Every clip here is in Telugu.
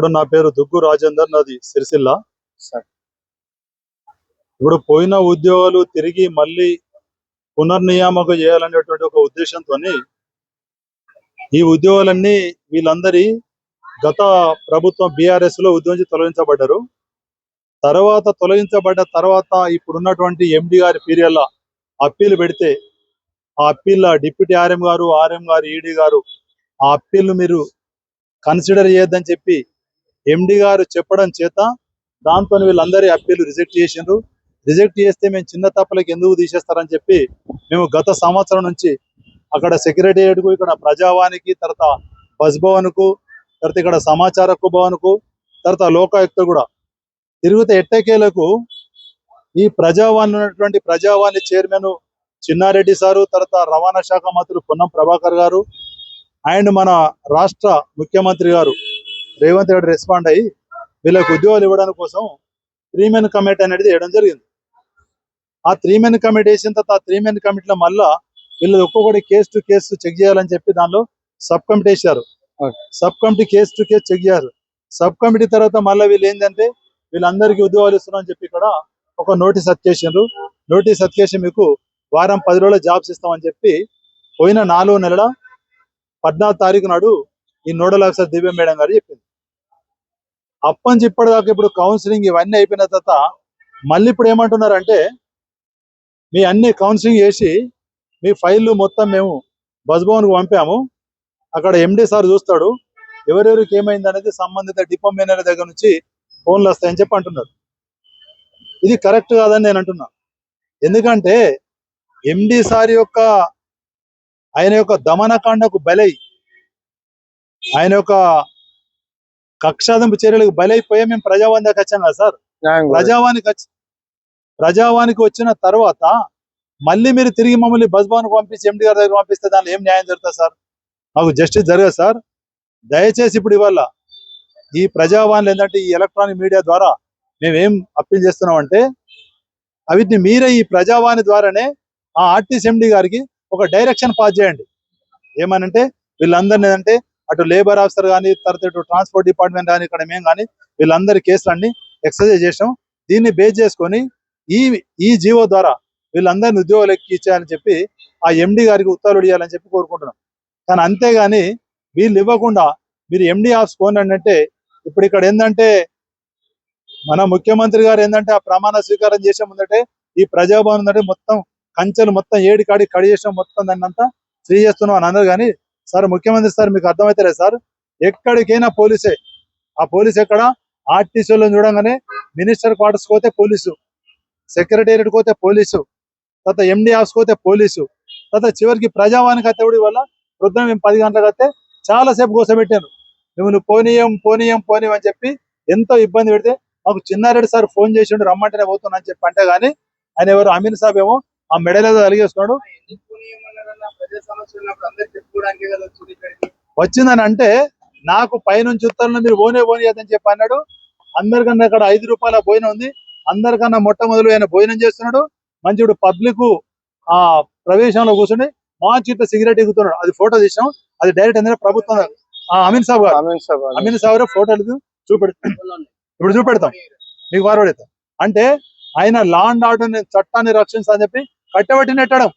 ఇప్పుడు నా పేరు దుగ్గు రాజేందర్ నాది సిరిసిల్ల సార్. ఇప్పుడు పోయిన ఉద్యోగాలు తిరిగి మళ్ళీ పునర్నియామకం చేయాలనేటువంటి ఒక ఉద్దేశంతో ఈ ఉద్యోగాలన్నీ వీళ్ళందరి గత ప్రభుత్వం బీఆర్ఎస్లో ఉద్యోగం నుంచి తొలగించబడ్డారు తర్వాత తొలగించబడ్డ తర్వాత ఇప్పుడున్నటువంటి ఎండి గారి పీరియడ్ల అప్పీల్ పెడితే ఆ అప్పీల్ డిప్యూటీ ఆర్ఎం గారు ఆర్ఎం గారు ఈడీ గారు ఆ అప్పీల్ మీరు కన్సిడర్ చేయొద్దని చెప్పి ఎండి గారు చెప్పడం చేత దాంతో వీళ్ళందరి అప్పీలు రిజెక్ట్ చేసిండ్రు. రిజెక్ట్ చేస్తే మేము చిన్న తప్పులకి ఎందుకు తీసేస్తారని చెప్పి మేము గత సంవత్సరం నుంచి అక్కడ సెక్రటేరియట్కు ఇక్కడ ప్రజావానికి తర్వాత బస్ భవన్కు తర్వాత ఇక్కడ సమాచార భవన్కు కు తర్వాత లోకాయుక్త కూడా తిరుగుతే ఎట్టకేలకు ఈ ప్రజావాణి ఉన్నటువంటి ప్రజావాణి చైర్మన్ చిన్నారెడ్డి సారు తర్వాత రవాణా శాఖ మంత్రులు పొన్నం ప్రభాకర్ గారు అండ్ మన రాష్ట్ర ముఖ్యమంత్రి గారు రేవంత్ రెడ్డి రెస్పాండ్ అయ్యి వీళ్ళకి ఉద్యోగాలు ఇవ్వడానికి కోసం త్రీ మెన్ కమిటీ అనేది వేయడం జరిగింది. ఆ త్రీ మెన్ కమిటీ వేసిన తర్వాత ఆ త్రీ మెన్ కమిటీలో మళ్ళా వీళ్ళు ఒక్కొక్కటి కేసు టు కేసు చెక్ చేయాలని చెప్పి దానిలో సబ్ కమిటీ వేశారు. Sub committee case to case check చేయారు. Sub committee తర్వాత మళ్ళీ వీళ్ళు ఏంటంటే వీళ్ళందరికీ ఉద్యోగాలు ఇస్తున్నారని చెప్పి ఇక్కడ ఒక నోటీస్ అతికేసిండ్రు నోటీస్ అతికేసి మీకు వారం పది రోజుల జాబ్స్ ఇస్తామని చెప్పి పోయిన నాలుగు నెలల పద్నాలుగు తారీఖు నాడు ఈ నోడల్ ఆఫీసర్ దివ్య మేడం గారు చెప్పింది. అప్పని ఇప్పటిదాకా ఇప్పుడు కౌన్సిలింగ్ ఇవన్నీ అయిపోయిన తర్వాత మళ్ళీ ఇప్పుడు ఏమంటున్నారంటే మీ అన్ని కౌన్సిలింగ్ చేసి మీ ఫైళ్ళు మొత్తం మేము బస్భవన్కు పంపాము. అక్కడ ఎండి సార్ చూస్తాడు ఎవరెవరికి ఏమైంది అనేది సంబంధిత డిపో మేనేజర్ దగ్గర నుంచి ఫోన్లు వస్తాయని చెప్పి అంటున్నారు. ఇది కరెక్ట్ కాదని నేను అంటున్నా. ఎందుకంటే ఎండి సార్ యొక్క ఆయన యొక్క దమనకాండకు బలై ఆయన యొక్క కక్షాదింపు చర్యలకు బలైపోయే మేము ప్రజావాణి దాకా వచ్చాం కదా సార్. ప్రజావానికి వచ్చి ప్రజావానికి వచ్చిన తర్వాత మళ్ళీ మీరు తిరిగి మమ్మల్ని బస్ భవన్కి పంపించి ఎండి గారి దగ్గర పంపిస్తే దానిలో ఏం న్యాయం జరుగుతుంది సార్? మాకు జస్టిస్ జరగదు సార్. దయచేసి ఇప్పుడు ఇవాళ ఈ ప్రజావాణిలు ఏంటంటే ఈ ఎలక్ట్రానిక్ మీడియా ద్వారా మేము ఏం అప్పీల్ చేస్తున్నామంటే వీటిని మీరే ఈ ప్రజావాణి ద్వారానే ఆ ఆర్టీసీ ఎండి గారికి ఒక డైరెక్షన్ పాస్ చేయండి. ఏమనంటే వీళ్ళందరినీ ఏంటంటే అటు లేబర్ ఆఫీసర్ కానీ తర్వాత ఇటు ట్రాన్స్పోర్ట్ డిపార్ట్మెంట్ కానీ ఇక్కడ మేము కానీ వీళ్ళందరి కేసులన్నీ ఎక్సర్సైజ్ చేసాం దీన్ని బేస్ చేసుకొని ఈ ఈ జీవో ద్వారా వీళ్ళందరినీ ఉద్యోగాలు ఎక్కించాలని చెప్పి ఆ ఎండి గారికి ఉత్తర్వులు ఇవ్వాలని చెప్పి కోరుకుంటున్నాం. కానీ అంతేగాని వీళ్ళు ఇవ్వకుండా మీరు ఎండి ఆఫీస్ కోనండి అంటే ఇప్పుడు ఇక్కడ ఏంటంటే మన ముఖ్యమంత్రి గారు ఏంటంటే ఆ ప్రమాణ స్వీకారం చేసే ముందంటే ఈ ప్రజాభవన్ ఉందంటే మొత్తం కంచెలు మొత్తం ఏడు కాడి కడి చేసిన మొత్తం దాన్ని అంతా ఫ్రీ చేస్తున్నాం అని అన్నారు కానీ సార్ ముఖ్యమంత్రి సార్ మీకు అర్థమైతలేదు సార్. ఎక్కడికైనా పోలీసే. ఆ పోలీస్ ఎక్కడ? ఆర్టీసీలో చూడంగానే మినిస్టర్ క్వార్టర్స్ పోతే పోలీసు. సెక్రటేరియట్ పోతే పోలీసు. తర్వాత ఎండి ఆఫీస్ పోతే పోలీసు. తర్వాత చివరికి ప్రజావానికి అత్తేవుడి వల్ల వృద్ధం మేము పది గంటలకు అయితే చాలా సేపు కూర్చోబెట్టాను మిమ్మల్ని పోనీయం పోనీయం పోనీయం అని చెప్పి ఎంతో ఇబ్బంది పెడితే మాకు చిన్నారెడ్డి సార్ ఫోన్ చేసిండు రమ్మంటేనే పోతున్నా అని చెప్పి అంటే కానీ ఆయన ఎవరు? అమీన్ సాబ్ ఏమో ఆ మెడలేదో అలిగేస్తున్నాడు వచ్చిందని అంటే నాకు పైనుంచి ఉత్తర్వులు మీరు పోనే పోనీయదని చెప్పి అన్నాడు. అందరికన్నా అక్కడ ఐదు రూపాయల భోజనం ఉంది. అందరికన్నా మొట్టమొదలు ఆయన భోజనం చేస్తున్నాడు. మంచి పబ్లిక్ ఆ ప్రవేశంలో కూర్చుని మా చిట్ట సిగరెట్ ఎగుతున్నాడు అది ఫోటో తీసాం. అది డైరెక్ట్ ఎందుకంటే ప్రభుత్వం ఆ, అమీన్ సాబ్ గారు. అమీన్ సాబ్ అని. గారు ఫోటోలు చూపెడు ఇప్పుడు చూపెడతాం. మీకు ఫార్వర్డ్ అంటే ఆయన లా అండ్ ఆర్డర్ చట్టాన్ని రక్షించాలని చెప్పి కట్టబెట్టి నెట్టడం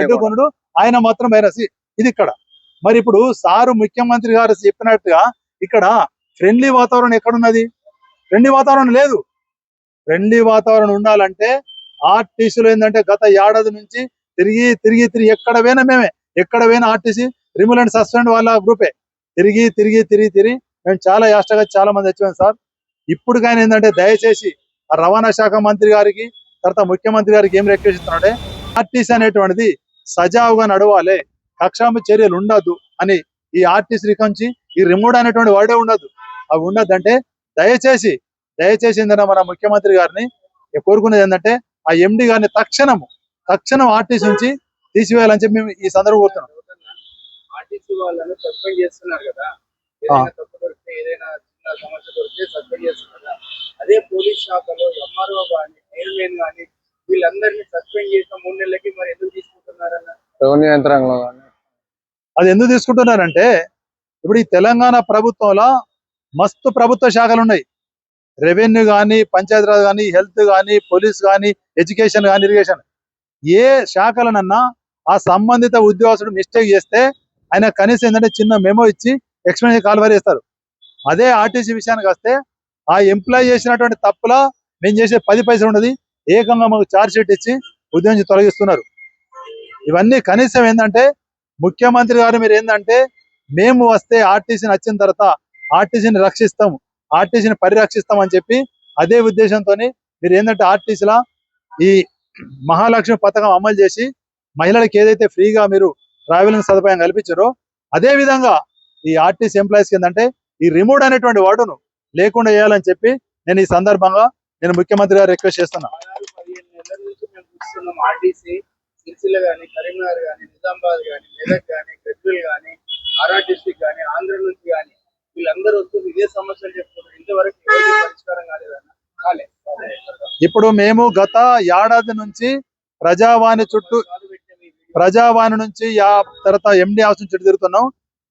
అడ్డుకొనుడు ఆయన మాత్రం వైరస్. ఇది ఇక్కడ. మరి ఇప్పుడు సారు ముఖ్యమంత్రి గారు చెప్పినట్టుగా ఇక్కడ ఫ్రెండ్లీ వాతావరణం ఎక్కడున్నది? ఫ్రెండ్లీ వాతావరణం లేదు. ఫ్రెండ్లీ వాతావరణం ఉండాలంటే ఆర్టీసీలో ఏంటంటే గత ఏడాది నుంచి తిరిగి తిరిగి తిరిగి ఎక్కడ పోయినా మేమే. ఎక్కడ పోయినా ఆర్టీసీ రిమూవ్ అండ్ సస్పెండ్ వాళ్ళ గ్రూపే తిరిగి తిరిగి తిరిగి తిరిగి మేము చాలా యాస్టగా చాలా మంది వచ్చాం సార్. ఇప్పుడు కానీ ఏంటంటే దయచేసి రవాణా శాఖ మంత్రి గారికి తర్వాత ముఖ్యమంత్రి గారికి ఏం రిక్వెస్ట్ ఇస్తున్నాడే ఆర్టీసీ అనేటువంటిది సజావుగా నడవాలి కక్షామ చర్యలు ఉండద్దు అని ఈ ఆర్టీసీ రికంచి ఈ రిమోట్ అనేటువంటి వర్డే ఉండదు. అవి ఉండద్దు అంటే దయచేసి దయచేసి ఏంటంటే మన ముఖ్యమంత్రి గారిని కోరుకునేది ఏంటంటే ఆ ఎండి గారిని తక్షణం తక్షణం ఆర్టీసీ నుంచి తీసివేయాలని చెప్పి మేము ఈ సందర్భం కోరుతున్నాం. అదే పోలీస్ శాఖలో ఎంఆర్ఓ కానీ చైర్మన్ కానీ వీళ్ళందరినీ సస్పెండ్ చేసిన మూడు నెలలకి మరి ఎందుకు తీసుకుంటున్నారన్న? రెవెన్యూ యంత్రాంగంలో కానీ. అది ఎందుకు తీసుకుంటున్నారంటే ఇప్పుడు ఈ తెలంగాణ ప్రభుత్వంలో మస్తు ప్రభుత్వ శాఖలు ఉన్నాయి. రెవెన్యూ కానీ పంచాయతీరాజ్ కానీ హెల్త్ కానీ పోలీస్ కానీ ఎడ్యుకేషన్ కానీ ఇరిగేషన్. ఏ శాఖలనన్నా ఆ సంబంధిత ఉద్యోగస్తుడు మిస్టేక్ చేస్తే ఆయన కనీసం ఏంటంటే చిన్న మెమో ఇచ్చి ఎక్స్ప్లెయిన్ కాల్వర్ చేస్తారు అదే ఆర్టీసీ విషయానికి వస్తే ఆ ఎంప్లాయ్ చేసినటువంటి తప్పుల మేము చేసే పది పైసలు ఉండదు ఏకంగా మాకు ఛార్జ్ షీట్ ఇచ్చి ఉద్యోగం నుంచి తొలగిస్తున్నారు. ఇవన్నీ కనీసం ఏంటంటే ముఖ్యమంత్రి గారు మీరు ఏంటంటే మేము వస్తే ఆర్టీసీని వచ్చిన తర్వాత ఆర్టీసీని రక్షిస్తాం ఆర్టీసీని పరిరక్షిస్తాం అని చెప్పి అదే ఉద్దేశంతో మీరు ఏంటంటే ఆర్టీసీలా ఈ మహాలక్ష్మి పథకం అమలు చేసి మహిళలకు ఏదైతే ఫ్రీగా మీరు ట్రావెలింగ్ సదుపాయం కల్పించారో అదే విధంగా ఈ ఆర్టీసీ ఎంప్లాయీస్ ఏంటంటే ఈ రిమోట్ అనేటువంటి వాడును లేకుండా చేయాలని చెప్పి నేను ఈ సందర్భంగా నేను ముఖ్యమంత్రి గారు రిక్వెస్ట్ చేస్తున్నా. సిరిసిల్ల కానీ కరీంనగర్ కానీ నిజామాబాద్ కానీ మెదక్ కానీ గజ్వెల్ కానీ ఆర్ఆర్ డిస్టిక్ కానీ ఆంధ్ర నుంచి కానీ వీళ్ళందరూ వస్తుంది. ఇదే సమస్యలు చెప్తున్నారు. ఇంతవరకు పరిష్కారం కాలేదన్న కాలే. ఇప్పుడు మేము గత ఏడాది నుంచి ప్రజావాణి చుట్టూ ప్రజావాణి నుంచి యా తర్వాత ఎండి హౌస్ నుంచి చుట్టూ తిరుగుతున్నాం.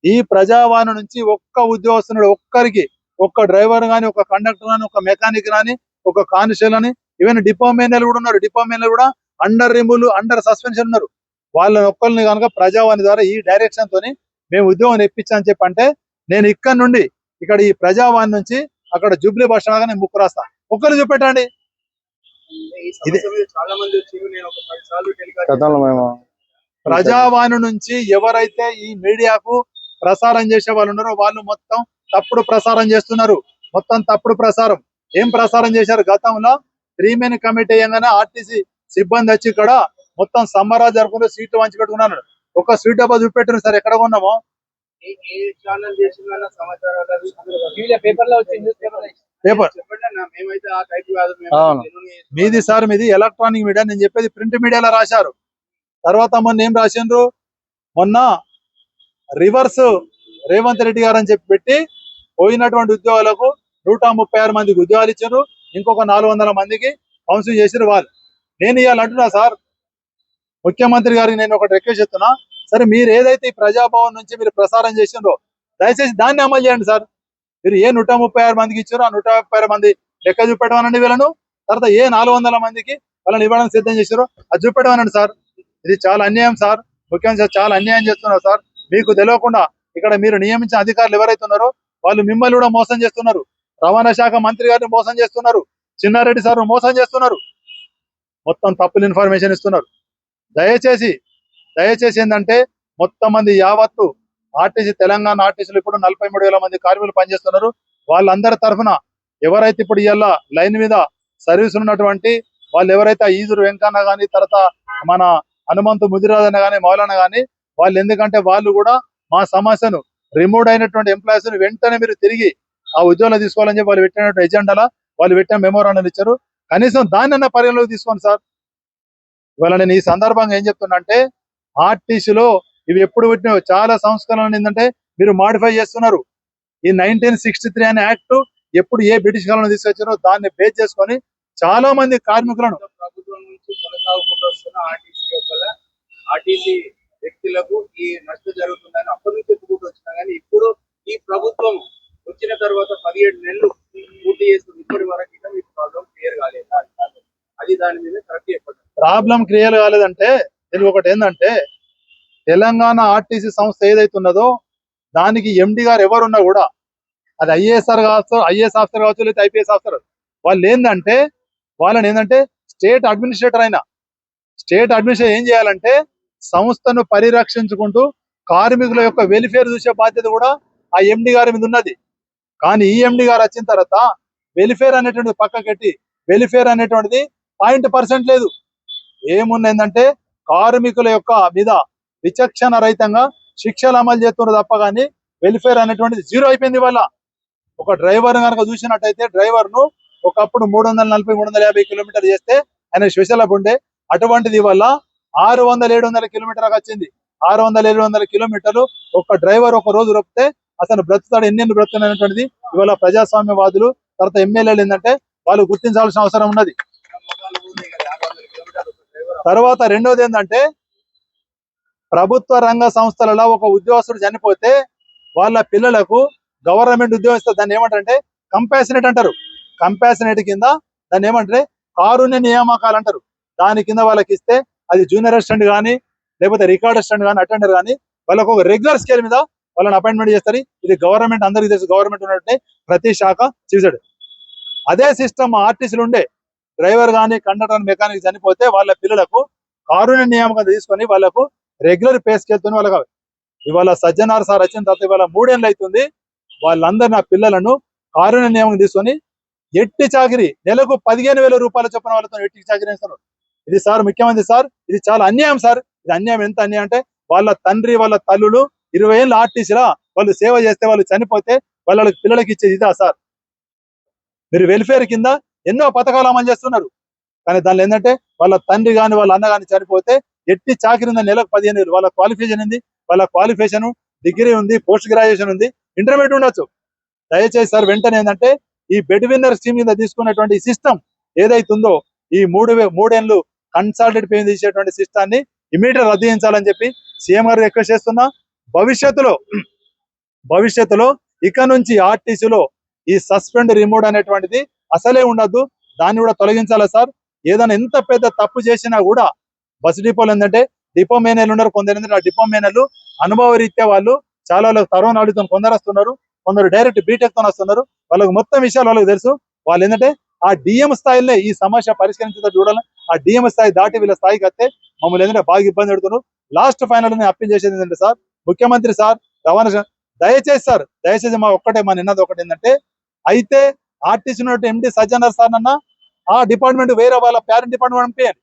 ఈ ప్రజావాణి నుంచి ఒక్క ఉద్యోగస్తుడు ఒక్కరికి ఒక్క డ్రైవర్ గాని ఒక కండక్టర్ గాని ఒక మెకానిక్ గాని ఒక కానిస్టేబుల్ అని ఈవెన్ డిపో మేనర్లు కూడా ఉన్నారు. డిపో మేనర్లు కూడా అండర్ రిమూవ్ అండర్ సస్పెన్షన్ ఉన్నారు. వాళ్ళని ఒక్కరిని కనుక ప్రజావాణి ద్వారా ఈ డైరెక్షన్ తోని మేము ఉద్యోగం ఇప్పించని చెప్పి అంటే నేను ఇక్కడ నుండి ఇక్కడ ఈ ప్రజావాణి నుంచి అక్కడ జూబ్లీ బస్ స్టాండ్ నేను ముక్కు రాస్తా. ఒక్కరు చూపెట్టండి. ప్రజావాణి నుంచి ఎవరైతే ఈ మీడియాకు ప్రసారం చేసే వాళ్ళు ఉన్నారో వాళ్ళు మొత్తం తప్పుడు ప్రసారం చేస్తున్నారు. మొత్తం తప్పుడు ప్రసారం. ఏం ప్రసారం చేశారు? గతంలో త్రీ మెన్ కమిటీ అయ్యంగానే ఆర్టీసీ సిబ్బంది వచ్చి ఇక్కడ మొత్తం సమ్మరా జరుపుకుంటూ సీట్లు వంచి పెట్టుకున్నాను ఒక సీట్ డబ్బా చూపెట్టారు సార్ ఎక్కడ అందులో పేపర్. మీది సార్ మీది ఎలక్ట్రానిక్ మీడియా నేను చెప్పేది ప్రింట్ మీడియాలో రాశారు. తర్వాత మొన్న ఏం రాసిండ్రు? మొన్న రివర్స్ రేవంత్ రెడ్డి గారు అని చెప్పి పెట్టి పోయినటువంటి ఉద్యోగాలకు నూట ముప్పై ఆరు మందికి ఉద్యోగాలు ఇచ్చారు. ఇంకొక నాలుగు వందల మందికి కౌన్సిలింగ్ చేసిన వాళ్ళు. నేను ఇవాళ అంటున్నా సార్ ముఖ్యమంత్రి గారికి నేను ఒకటి రిక్వెస్ట్ చేస్తున్నా. సరే మీరు ఏదైతే ఈ ప్రజాభవన్ నుంచి మీరు ప్రసారం చేసిందో దయచేసి దాన్ని అమలు చేయండి సార్. మీరు ఏ నూట ముప్పై ఆరు మందికి ఇచ్చారో ఆ నూట ముప్పై ఆరు మంది లెక్క చూపెట్టమనండి వీళ్ళను. తర్వాత ఏ నాలుగు వందల మందికి వాళ్ళని ఇవ్వడానికి సిద్ధం చేశారో అది చూపెట్టమనండి సార్. ఇది చాలా అన్యాయం సార్. ముఖ్యంగా సార్ చాలా అన్యాయం చేస్తున్నారు సార్. మీకు తెలియకుండా ఇక్కడ మీరు నియమించిన అధికారులు ఎవరైతే ఉన్నారో వాళ్ళు మిమ్మల్ని కూడా మోసం చేస్తున్నారు. రవాణా శాఖ మంత్రి గారిని మోసం చేస్తున్నారు. చిన్నారెడ్డి సార్ను మోసం చేస్తున్నారు. మొత్తం తప్పులు ఇన్ఫర్మేషన్ ఇస్తున్నారు. దయచేసి దయచేసి ఏంటంటే మొత్తం మంది యావత్తు ఆర్టీసీ తెలంగాణ ఆర్టీసీలు ఇప్పుడు నలభై మూడు వేల మంది కార్మికులు పనిచేస్తున్నారు. వాళ్ళందరి తరఫున ఎవరైతే ఇప్పుడు ఇవాళ లైన్ మీద సర్వీస్ ఉన్నటువంటి వాళ్ళు ఎవరైతే ఆ ఈదురు వెంకన్న కానీ తర్వాత మన హనుమంతు ముదిరాజన్న గాని మౌలాన కానీ వాళ్ళు ఎందుకంటే వాళ్ళు కూడా మా సమస్యను రిమూవ్ అయినటువంటి ఎంప్లాయీస్ వెంటనే మీరు తిరిగి ఆ ఉద్యోగాలు తీసుకోవాలని చెప్పి వాళ్ళు పెట్టినటువంటి ఎజెండాలా వాళ్ళు పెట్టిన మెమోరాండం ఇచ్చారు. కనీసం దాన్ని పరిగణలోకి తీసుకోండి సార్. ఇవాళ నేను ఈ సందర్భంగా ఏం చెప్తున్నా అంటే ఆర్టీసీలో ఇవి ఎప్పుడు పెట్టినాయో చాలా సంస్కరణలు ఏంటంటే మీరు మాడిఫై చేస్తున్నారు. ఈ నైన్టీన్ సిక్స్టీ త్రీ అనే యాక్ట్ ఎప్పుడు ఏ బ్రిటిష్ కాలంలో తీసుకొచ్చారో దాన్ని బేస్ చేసుకొని చాలా మంది కార్మికులను ప్రభుత్వం నుంచి కొనసాగుకుంటూ ఆర్టీసీ యొక్క ఆర్టీసీ వ్యక్తులకు ఈ నష్టం జరుగుతుందని అప్పటి నుంచి చెప్పుకుంటూ వచ్చినా కానీ ఇప్పుడు ఈ ప్రభుత్వం వచ్చిన తర్వాత పదిహేడు నెలలు పూర్తి చేస్తుంది ఇప్పటి వరకు మీ ప్రాబ్లం క్లియర్ కాలేదు. అది దాని మీద కరెక్ట్ చెప్పండి. ప్రాబ్లం క్లియర్ కాలేదంటే దీనికి ఒకటి ఏంటంటే తెలంగాణ ఆర్టీసీ సంస్థ ఏదైతే ఉన్నదో దానికి ఎండి గారు ఎవరున్నా కూడా అది ఐఏఎస్ఆర్ కావచ్చు ఐఏఎస్ ఆఫీసర్ కావచ్చు లేదా ఐపీఎస్ ఆఫీసర్ వాళ్ళు ఏంటంటే వాళ్ళని ఏంటంటే స్టేట్ అడ్మినిస్ట్రేటర్ అయినా స్టేట్ అడ్మినిస్ట్రేటర్ ఏం చేయాలంటే సంస్థను పరిరక్షించుకుంటూ కార్మికుల యొక్క వెల్ఫేర్ చూసే బాధ్యత కూడా ఆ ఎండి గారి మీద ఉన్నది. కానీ ఈ గారు వచ్చిన తర్వాత వెల్ఫేర్ అనేటువంటిది పక్కకెట్టి వెల్ఫేర్ అనేటువంటిది పాయింట్ పర్సెంట్ లేదు. ఏమున్నదంటే కార్మికుల యొక్క మీద విచక్షణ రహితంగా శిక్షలు అమలు చేస్తున్నారు తప్ప కానీ వెల్ఫేర్ అనేటువంటిది జీరో అయిపోయింది వల్ల ఒక డ్రైవర్ కనుక చూసినట్టయితే డ్రైవర్ను ఒకప్పుడు మూడు వందల నలభై మూడు వందల యాభై కిలోమీటర్ చేస్తే ఆయన స్పెషల్ అప్ ఉండే. అటువంటిది వల్ల ఆరు వందల ఏడు వందల కిలోమీటర్ వచ్చింది. ఆరు వందల ఏడు వందల కిలోమీటర్లు ఒక డ్రైవర్ ఒక రోజు రొప్పితే అతను బ్రతుతాడు ఎన్నెన్ని బ్రతుకుతాడు ఇవాళ ప్రజాస్వామ్యవాదులు తర్వాత ఎమ్మెల్యేలు ఏంటంటే వాళ్ళు గుర్తించాల్సిన అవసరం ఉన్నది. తర్వాత రెండోది ఏంటంటే ప్రభుత్వ రంగ సంస్థలలో ఒక ఉద్యోగస్తుడు చనిపోతే వాళ్ళ పిల్లలకు గవర్నమెంట్ ఉద్యోగస్తులు దాన్ని ఏమంటారంటే కంపాసినేట్ అంటారు. కంపాసినేట్ కింద దాన్ని ఏమంటారు? కారుణ్య నియామకాలు అంటారు. దాని కింద వాళ్ళకి ఇస్తే అది జూనియర్ అసిస్టెంట్ కానీ లేకపోతే రికార్డ్ అసిస్టెంట్ కానీ అటెండర్ కానీ వాళ్ళకు ఒక రెగ్యులర్ స్కేల్ మీద వాళ్ళని అపాయింట్మెంట్ చేస్తారు. ఇది గవర్నమెంట్ అందరికీ తెలుసు గవర్నమెంట్ ఉన్నట్టే ప్రతి శాఖ చేసాడు అదే సిస్టమ్ ఆర్టీసీలు ఉండే. డ్రైవర్ కానీ కండక్టర్ మెకానిక్ చనిపోతే వాళ్ళ పిల్లలకు కారుణ్య నియామకం తీసుకొని వాళ్ళకు రెగ్యులర్ పే వాళ్ళకి ఇవాళ సజ్జనార్ సార్ వచ్చిన తర్వాత ఇవాళ మూడేళ్ళు అవుతుంది వాళ్ళందరూ నా పిల్లలను కారుణ్య నియామకం తీసుకొని ఎట్టి చాకిరి నెలకు పదిహేను వేల రూపాయలు చొప్పున వాళ్ళతో ఎట్టి చాకిరి ఇస్తున్నారు ఇది సార్ ముఖ్యమంత్రి సార్ ఇది చాలా అన్యాయం సార్. ఇది అన్యాయం. ఎంత అన్యాయం అంటే వాళ్ళ తండ్రి వాళ్ళ తల్లులు ఇరవై ఏళ్ళు ఆర్టీసీలా వాళ్ళు సేవ చేస్తే వాళ్ళు చనిపోతే వాళ్ళకి పిల్లలకి ఇచ్చేది ఇదా సార్? మీరు వెల్ఫేర్ కింద ఎన్నో పథకాలు అమలు చేస్తున్నారు. కానీ దానిలో ఏంటంటే వాళ్ళ తండ్రి కానీ వాళ్ళ అన్న కానీ చనిపోతే ఎట్టి చాకిరి నెలకు పదిహేను వేలు వాళ్ళ క్వాలిఫికేషన్ ఉంది వాళ్ళ క్వాలిఫికేషన్ డిగ్రీ ఉంది పోస్ట్ గ్రాడ్యుయేషన్ ఉంది ఇంటర్మీడియట్ ఉండొచ్చు. దయచేసి సార్ వెంటనే ఏంటంటే ఈ బెడ్ విన్నర్ స్కీమ్ కింద తీసుకున్నటువంటి సిస్టమ్ ఏదైతుందో ఈ మూడు మూడేళ్ళు కన్సాల్టెడ్ పే తీసేటువంటి సిస్టాన్ని ఇమీడియట్ రద్దు చేయించాలని చెప్పి సీఎం గారు రిక్వెస్ట్ చేస్తున్నా. భవిష్యత్తులో భవిష్యత్తులో ఇక నుంచి ఆర్టీసీలో ఈ సస్పెండ్ రిమూవ్ అనేటువంటిది అసలే ఉండద్దు దాన్ని కూడా తొలగించాలా సార్? ఏదైనా ఎంత పెద్ద తప్పు చేసినా కూడా బస్ డిపోలు ఏంటంటే డిపో మేనేజర్లు ఉన్నారు. కొందరు ఏంటంటే ఆ డిపో మేనేజర్లు అనుభవ రీత్యా వాళ్ళు చాలా వాళ్ళకి తరుణ నాడుతో కొందరు వస్తున్నారు. కొందరు డైరెక్ట్ బీటెక్తో వస్తున్నారు. వాళ్ళకి మొత్తం విషయాలు వాళ్ళకి తెలుసు. వాళ్ళు ఏంటంటే ఆ డిఎం స్థాయిలో ఈ సమస్య పరిష్కరించేది చూడాలి. ఆ డిఎం స్థాయి దాటి వీళ్ళ స్థాయికి వస్తే మమ్మల్ని ఏంటంటే బాగా ఇబ్బంది పెడుతున్నారు. లాస్ట్ ఫైనల్ నేను అప్పీల్ చేసేది ఏంటంటే సార్ ముఖ్యమంత్రి సార్ రవాణా దయచేసి సార్ దయచేసి మా ఒక్కటే మా నిన్నది ఒకటి ఏంటంటే అయితే ఆర్టీసీ ఎండి సజ్జనర్ సార్ అన్న ఆ డిపార్ట్మెంట్ వేరే వాళ్ళ పేరెంట్ డిపార్ట్మెంట్ పంపించండి.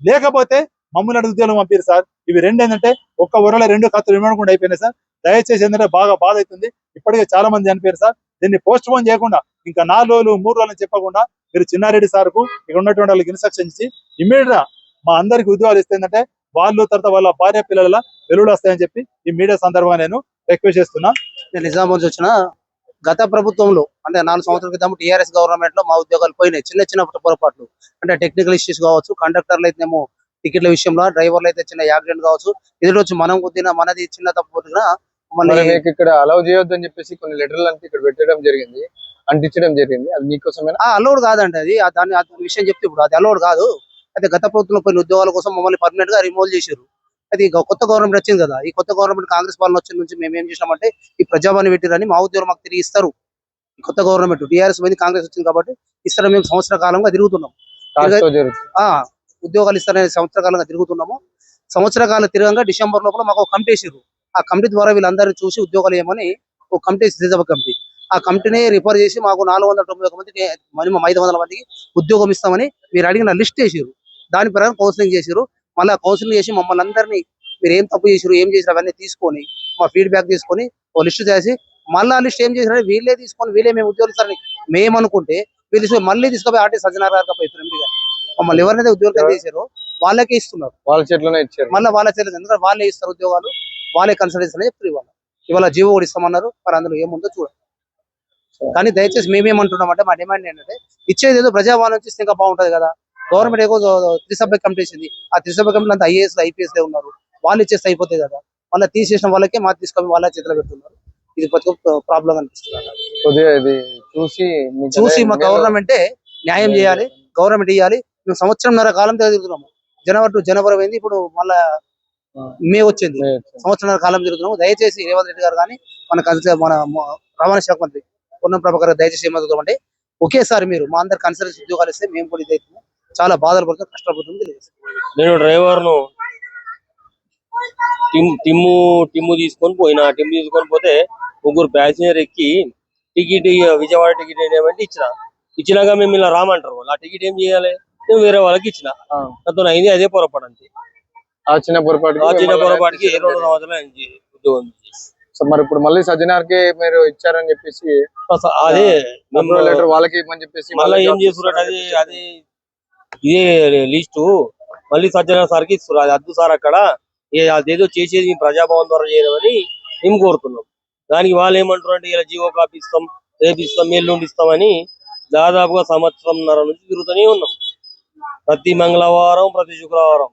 లేకపోతే మమ్మల్ని ఉద్యోగం పంపారు సార్. ఇవి రెండు ఏంటంటే ఒక్క ఊరలో రెండు ఖర్చులు వినకుండా అయిపోయినాయి సార్. దయచేసి ఏంటంటే బాగా బాధ అవుతుంది. ఇప్పటికే చాలా మంది చనిపోయారు సార్. దీన్ని పోస్ట్ పోన్ చేయకుండా ఇంకా నాలుగు రోజులు మూడు రోజులు చెప్పకుండా మీరు చిన్నారెడ్డి సార్కు ఇక్కడ ఉన్నటువంటి వాళ్ళకి ఇన్స్ట్రక్షన్ ఇచ్చి ఇమీడియట్ మా అందరికి ఉద్యోగాలు ఇస్తే ఏంటంటే వాళ్ళు తర్వాత వాళ్ళ భార్య పిల్లల వెలువడు వస్తాయని చెప్పి ఈ మీడియా సందర్భంగా నేను రిక్వెస్ట్ చేస్తున్నా. నేను నిజామాబాద్ నుంచి వచ్చిన గత ప్రభుత్వంలో అంటే నాలుగు సంవత్సరాల క్రితం టీఆర్ఎస్ గవర్నమెంట్లో మా ఉద్యోగాలు పోయినాయి. చిన్న చిన్న పొరపాట్లు. అంటే టెక్నికల్ ఇష్యూస్ కావచ్చు కండక్టర్లు అయితేనేమో టికెట్ల విషయంలో డ్రైవర్లు అయితే చిన్న యాక్సిడెంట్ కావచ్చు. ఎదురు వచ్చి మనం కొద్దిన మనది చిన్న తప్పు ఇక్కడ అలౌ చేయొద్దు అని చెప్పేసి కొన్ని లెటర్లు అంతా ఇక్కడ పెట్టడం జరిగింది అంటించడం జరిగింది. అది మీకోసమేనా? అలౌడ్ కాదండి అది. ఆ విషయం చెప్తే ఇప్పుడు అది అలౌడ్ కాదు. అయితే గత ప్రభుత్వంలో పోయిన ఉద్యోగాల కోసం మమ్మల్ని పర్మనెంట్గా రిమూవ్ చేశారు. అది ఇక కొత్త గవర్నమెంట్ వచ్చింది కదా ఈ కొత్త గవర్నమెంట్ కాంగ్రెస్ పాలన వచ్చిన నుంచి మేము ఏం చేసినామంటే ఈ ప్రజావాణి పెట్టిరని మా ఉద్యోగం మాకు తిరిగి ఇస్తారు. ఈ కొత్త గవర్నమెంట్ టీఆర్ఎస్ పోయింది కాంగ్రెస్ వచ్చింది కాబట్టి ఇస్తారు మేము సంవత్సర కాలంగా తిరుగుతున్నాం. ఉద్యోగాలు ఇస్తారనే సంవత్సర కాలంగా తిరుగుతున్నాము. సంవత్సర కాలం తిరగంగా డిసెంబర్ లోపల మాకు ఒక కమిటీ వేసారు ఆ కమిటీ ద్వారా వీళ్ళందరినీ చూసి ఉద్యోగాలు ఏమని ఒక కమిటీ రిజర్వ్ కమిటీ. ఆ కమిటీని రిఫర్ చేసి మాకు నాలుగు వందల తొంభై ఒక మందికి మినిమం ఐదు వందల మందికి ఉద్యోగం ఇస్తామని మీరు అడిగిన లిస్ట్ వేసారు దాని ప్రకారం కౌన్సిలింగ్ చేసారు మళ్ళీ కౌన్సిలింగ్ చేసి మమ్మల్ని అందరినీ మీరు ఏం తప్పు చేసారు ఏం చేసారు అవన్నీ తీసుకొని మా ఫీడ్బ్యాక్ తీసుకొని ఓ లిస్ట్ చేసి మళ్ళీ ఆ లిస్ట్ ఏం చేశారు వీళ్ళే తీసుకొని వీళ్ళే మేము ఉద్యోగాలు ఇస్తారని మేము అనుకుంటే వీళ్ళు తీసుకొని మళ్ళీ తీసుకుపోయి ఆర్టీ సజ్జనార్ గారు పోయి ఎంపీగా మమ్మల్ని ఎవరైతే ఉద్యోగాలు చేశారో వాళ్ళకే ఇస్తున్నారు. వాళ్ళ చేతిలోనే ఇచ్చారు. మళ్ళీ వాళ్ళ తెలియదు ఎందుకంటే వాళ్ళే ఇస్తారు ఉద్యోగాలు వాళ్ళే కన్సల్టెన్సీ అని చెప్తారు ఇవాళ ఇవాళ జీవో కూడా ఇస్తామన్నారు మరి అందులో ఏముందో చూడండి కానీ దయచేసి మేమేమంటున్నాం అంటే మా డిమాండ్ ఏంటంటే ఇచ్చేది ఏదో ప్రజావాణి నుంచి ఇస్తే ఇంకా బాగుంటది కదా. గవర్నమెంట్ ఏదో త్రిసభ్య కమిటీ ఇచ్చింది. ఆ త్రిసభ్య కమిటీ అంతా ఐఏఎస్ ఐపీఎస్ ఉన్నారు. వాళ్ళు ఇచ్చేస్తే అయిపోతాయి కదా. మళ్ళీ తీసేసిన వాళ్ళకే మాకు తీసుకొని వాళ్ళ చేతిలో పెడుతున్నారు. ఇది ప్రాబ్లం అనిపిస్తుంది చూసి చూసి మా గవర్నమెంటే న్యాయం చేయాలి గవర్నమెంట్ ఇవ్వాలి మేము సంవత్సరంన్నర కాలం తిరుగుతున్నాము. జనవరి టు జనవరి అయింది ఇప్పుడు మళ్ళా మే వచ్చింది. సంవత్సరాల కాలం జరుగుతున్నాము దయచేసి రేవంత్ రెడ్డి గారు కానీ మన మన మ- రవాణా శాఖ మంత్రి పొన్నం ప్రభాకర్ దయచేసి ఏమవుతుందంటే ఒకేసారి మీరు మా అందరు కన్సల్టెన్సీ ఉద్యోగాలు ఇస్తే మేము కూడా ఇదైతున్నాం చాలా బాధలు పడుతున్నాం కష్టపడుతుంది నేను డ్రైవర్ను టిమ్ టిమ్ము టిమ్ము తీసుకొని పోయినా టిమ్ము తీసుకొని పోతే ముగ్గురు ప్యాసింజర్ ఎక్కి టికెట్ విజయవాడ టికెట్ ఏమంటే ఇచ్చిన ఇచ్చినాక మేము ఇలా రామంటారు వాళ్ళు. ఆ టికెట్ ఏం చేయాలి నేను వేరే వాళ్ళకి ఇచ్చిన. నాతో అయింది అదే పొరపాటు అంతే ఆ చిన్న పొరపాటు ఆ చిన్న పొరపాటుకి రెండు సంవత్సరాలు ఉద్యోగం. సో మరి ఇప్పుడు మళ్ళీ సజ్జనార్కి మీరు ఇచ్చారని చెప్పేసి అదే మేము లెటర్ వాళ్ళకి ఇవ్వమని చెప్పేసి మళ్ళీ ఏం చేస్తున్నారు అది అది ఇదే లిస్టు. మళ్ళీ సజ్జన సార్కి ఇస్తున్నారు అది అద్దు సార్ అక్కడ అదేదో చేసేది ప్రజాభవన్ ద్వారా చేయమని మేము కోరుతున్నాం. దానికి వాళ్ళు ఏమంటారు అంటే ఇలా జీవో కాపీ ఇస్తాం రేపు ఇస్తాం ఎల్లుండి ఇస్తామని దాదాపుగా సంవత్సరంన్నర నుంచి తిరుగుతూనే ఉన్నాం. ప్రతి మంగళవారం ప్రతి శుక్రవారం.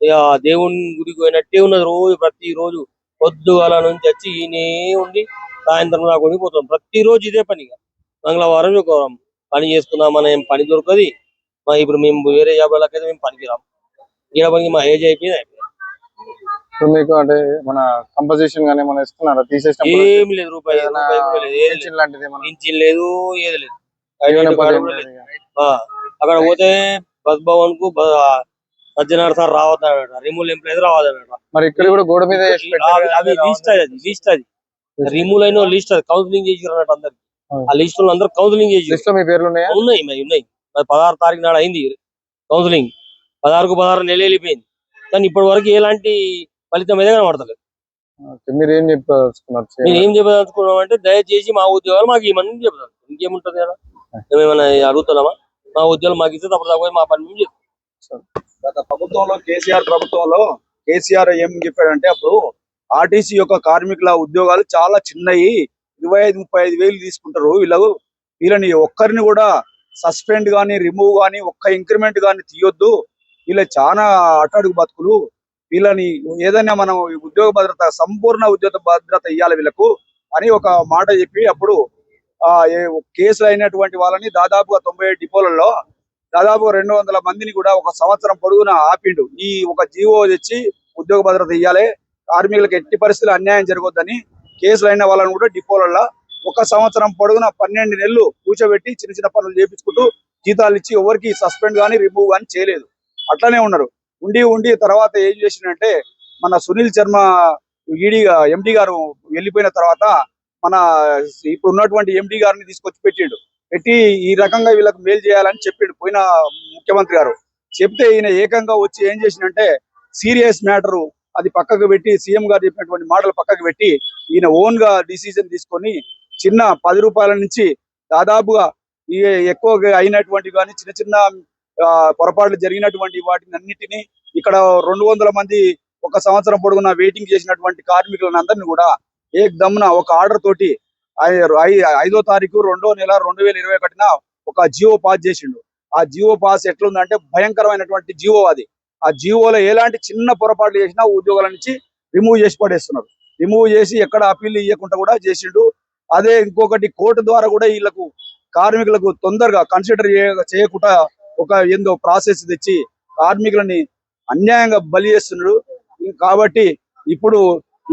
ఇక దేవుని గుడికి పోయినట్టే ఉన్నది రోజు ప్రతి రోజు పొద్దుగాల నుంచి వచ్చి ఈయనే ఉండి సాయంత్రం దాకా ఉండి ప్రతిరోజు ఇదే పనిగా. మంగళవారం శుక్రవారం పని చేసుకుందామని ఏం పని దొరకది. మా ఇప్పుడు మేము వేరే జాబ్లకైతే మేము పనికి రాము ఈడ పనికి మా ఏజ్ అయిపోయింది అయిపోయింది. ఇప్పుడు మీకు అంటే మన కంపోజిషన్ గానీ ఏమైనా ఇస్తున్నారా? తీసేసినప్పుడు ఏం లేదు రూపాయి ఏదైనా రూపాయి కూడా లేదు ఏది లేదు. పెన్షన్ లాంటిది ఏమైనా పింఛన్ లేదు ఏది లేదు. ఐదు ఐడెంటిటీ కార్డు ఏం కూడా లేదు ఇక. ఆ, అక్కడ పోతే బస్ భవన్కు బ- సజ్జనార్ సార్ రావద్దన్నట రిమూవ్ ఎంప్లాయీస్ రావద్దన్నట మరి ఇక్కడ కూడా గోడ మీద వేసి పెట్టారు అవి- కదా, అవి రావద్దు. లిస్ట్ అది లిస్ట్ అది. రిమూవ్ అయిన లిస్ట్ అది. కౌన్సిలింగ్ చేసి అన్నట్టు అందరికి. అవును. ఆ లిస్ట్లో అందరు కౌన్సిలింగ్ చేసి లిస్ట్లో మీ పేర్లు ఉన్నాయా? ఉన్నాయి మరి ఉన్నాయి. మరి పదహారు తారీఖు నాడు అయింది కౌన్సిలింగ్ పదహారుకు పదహారు నెల వెళ్ళిపోయింది. కానీ ఇప్పటి వరకు ఎలాంటి ఫలితం అయితే కనబడతలేదు. మీరు ఏం చెప్పదలుచుకున్నారు? మేము ఏం చెప్పదలుచుకున్నాం అంటే దయచేసి మా ఉద్యోగాలు మాకు ఇవ్వమని చెప్తాం ఇంకేముంటది కదా? మేమేమైనా అడుగుతున్నామా? మా ఉద్యోగాలు మాకు ఇస్తే తప్పదు తప్ప మా పని మేము. గత ప్రభుత్వంలో కేసీఆర్ ప్రభుత్వంలో కేసీఆర్ ఏం చెప్పాడంటే అప్పుడు ఆర్టీసీ యొక్క కార్మికుల ఉద్యోగాలు చాలా చిన్నవి ఇరవై ఐదు ముప్పై ఐదు వేలు తీసుకుంటారు. వీళ్ళకు వీళ్ళని ఒక్కరిని కూడా సస్పెండ్ గాని రిమూవ్ గాని ఒక్క ఇంక్రిమెంట్ గాని తీయొద్దు. వీళ్ళ చాలా అట్టడుగు బతుకులు. వీళ్ళని ఏదైనా మనం ఉద్యోగ భద్రత సంపూర్ణ ఉద్యోగ భద్రత ఇవ్వాలి వీళ్ళకు అని ఒక మాట చెప్పి అప్పుడు ఆ కేసులు అయినటువంటి వాళ్ళని దాదాపుగా తొంభై ఏడు డిపోలలో దాదాపు రెండు వందల మందిని కూడా ఒక సంవత్సరం పొడుగున ఆపిండు. ఈ ఒక జీవో తెచ్చి ఉద్యోగ భద్రత ఇవ్వాలి కార్మికులకు ఎట్టి పరిస్థితులు అన్యాయం జరగొద్దని కేసులు అయిన వాళ్ళని కూడా డిపోలలో ఒక సంవత్సరం పొడుగున పన్నెండు నెలలు కూర్చోబెట్టి చిన్న చిన్న పనులు చేపించుకుంటూ జీతాలు ఇచ్చి ఎవరికి సస్పెండ్ కానీ రిమూవ్ కానీ చేయలేదు. అట్లానే ఉన్నారు. ఉండి ఉండి తర్వాత ఏం చేసిందంటే మన సునీల్ శర్మ ఈడీగా ఎండి గారు వెళ్ళిపోయిన తర్వాత మన ఇప్పుడు ఉన్నటువంటి ఎండి గారిని తీసుకొచ్చి పెట్టిండు. పెట్టి ఈ రకంగా వీళ్ళకి మేలు చేయాలని చెప్పిండు పోయిన ముఖ్యమంత్రి గారు. చెప్తే ఈయన ఏకంగా వచ్చి ఏం చేసిందంటే సీరియస్ మ్యాటర్ అది పక్కకు పెట్టి సీఎం గారు చెప్పినటువంటి మాటలు పక్కకు పెట్టి ఈయన ఓన్గా డిసిజన్ తీసుకొని చిన్న పది రూపాయల నుంచి దాదాపుగా ఈ ఎక్కువగా అయినటువంటి కానీ చిన్న చిన్న ఆ, పొరపాట్లు జరిగినటువంటి వాటిని అన్నిటినీ ఇక్కడ రెండు వందల మంది ఒక సంవత్సరం పొడుగున వెయిటింగ్ చేసినటువంటి కార్మికులను అందరినీ కూడా ఏక్ దమ్మున ఒక ఆర్డర్ తోటి ఐదో తారీఖు రెండో నెల రెండు వేల ఇరవై ఒకటిన ఒక జియో పాస్ చేసిండు. ఆ జియో పాస్ ఎట్లుందంటే భయంకరమైనటువంటి జియో అది. ఆ జియోలో ఎలాంటి చిన్న పొరపాట్లు చేసినా ఉద్యోగాల నుంచి రిమూవ్ చేసి పడేస్తున్నారు. రిమూవ్ చేసి ఎక్కడ అప్పీల్ ఇవ్వకుండా కూడా చేసిండు. అదే ఇంకొకటి కోర్టు ద్వారా కూడా వీళ్ళకు కార్మికులకు తొందరగా కన్సిడర్ చేయకుండా ఒక ఏందో ప్రాసెస్ తెచ్చి కార్మికులని అన్యాయంగా బలి చేస్తున్నాడు కాబట్టి ఇప్పుడు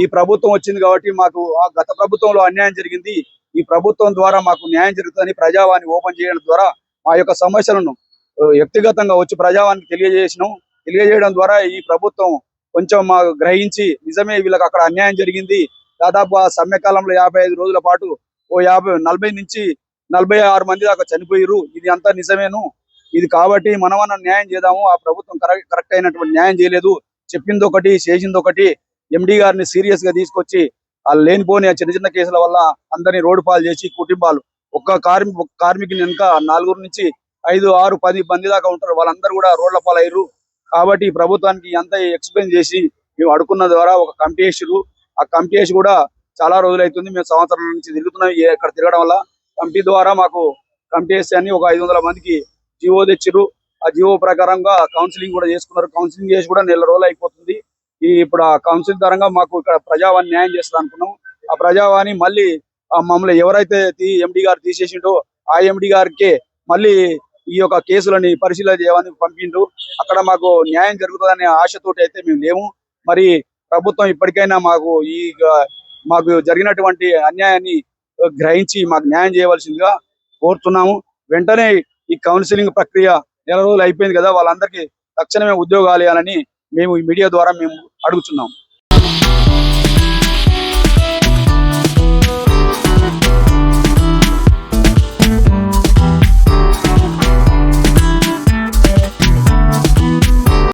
ఈ ప్రభుత్వం వచ్చింది కాబట్టి మాకు ఆ గత ప్రభుత్వంలో అన్యాయం జరిగింది. ఈ ప్రభుత్వం ద్వారా మాకు న్యాయం జరుగుతుందని ప్రజావాణి ఓపెన్ చేయడం ద్వారా మా యొక్క సమస్యలను వ్యక్తిగతంగా వచ్చి ప్రజావానికి తెలియజేసినాం. తెలియజేయడం ద్వారా ఈ ప్రభుత్వం కొంచెం మా గ్రహించి నిజమే వీళ్ళకి అక్కడ అన్యాయం జరిగింది. దాదాపు ఆ సమ్మె కాలంలో యాభై ఐదు రోజుల పాటు ఓ యాభై నలభై నుంచి నలభై ఆరు మంది దాకా చనిపోయారు ఇది అంతా నిజమేను. ఇది కాబట్టి మనమన్న న్యాయం చేద్దాము. ఆ ప్రభుత్వం కరెక్ట్ కరెక్ట్ అయినటువంటి న్యాయం చేయలేదు. చెప్పింది ఒకటి చేసింది ఒకటి ఎండి గారిని సీరియస్గా తీసుకొచ్చి ఆ లేనిపోని ఆ చిన్న చిన్న కేసుల వల్ల అందరినీ రోడ్డు పాలు చేసి కుటుంబాలు ఒక్క కార్మి కార్మికుని వెనుక నాలుగురు నుంచి ఐదు ఆరు పది మంది దాకా ఉంటారు. వాళ్ళందరూ కూడా రోడ్ల పాలయ్యారు. కాబట్టి ప్రభుత్వానికి అంత ఎక్స్ప్లెయిన్ చేసి మేము అడుగున్న ద్వారా ఒక కమిటీ వేసారు ఆ కమిటీ వేసి కూడా చాలా రోజులు అవుతుంది మేము సంవత్సరం నుంచి తిరుగుతున్నాం. ఇక్కడ తిరగడం వల్ల కమిటీ ద్వారా మాకు కమిటీ అని ఒక ఐదు వందల మందికి జివో తెచ్చిరు ఆ జివో ప్రకారంగా కౌన్సిలింగ్ కూడా చేసుకున్నారు. కౌన్సిలింగ్ చేసి కూడా నెల రోజులు అయిపోతుంది. ఈ ఇప్పుడు ఆ కౌన్సిల్ పరంగా మాకు ఇక్కడ ప్రజావాణి న్యాయం చేస్తుంది అనుకున్నాం. ఆ ప్రజావాణి మళ్ళీ ఆ మమ్మల్ని ఎవరైతే ఎండి గారు తీసేసిండో ఆ ఎండి గారికి మళ్ళీ ఈ యొక్క కేసులని పరిశీలన చేయమని పంపిండు అక్కడ మాకు న్యాయం జరుగుతుందనే ఆశతోటి అయితే మేము లేము. మరి ప్రభుత్వం ఇప్పటికైనా మాకు ఈ మాకు జరిగినటువంటి అన్యాయాన్ని గ్రహించి మాకు న్యాయం చేయవలసిందిగా కోరుతున్నాము. వెంటనే ఈ కౌన్సిలింగ్ ప్రక్రియ నెల రోజులు అయిపోయింది కదా వాళ్ళందరికీ తక్షణమే ఉద్యోగాలు ఇవ్వాలని మేము ఈ మీడియా ద్వారా మేము అడుగుతున్నాం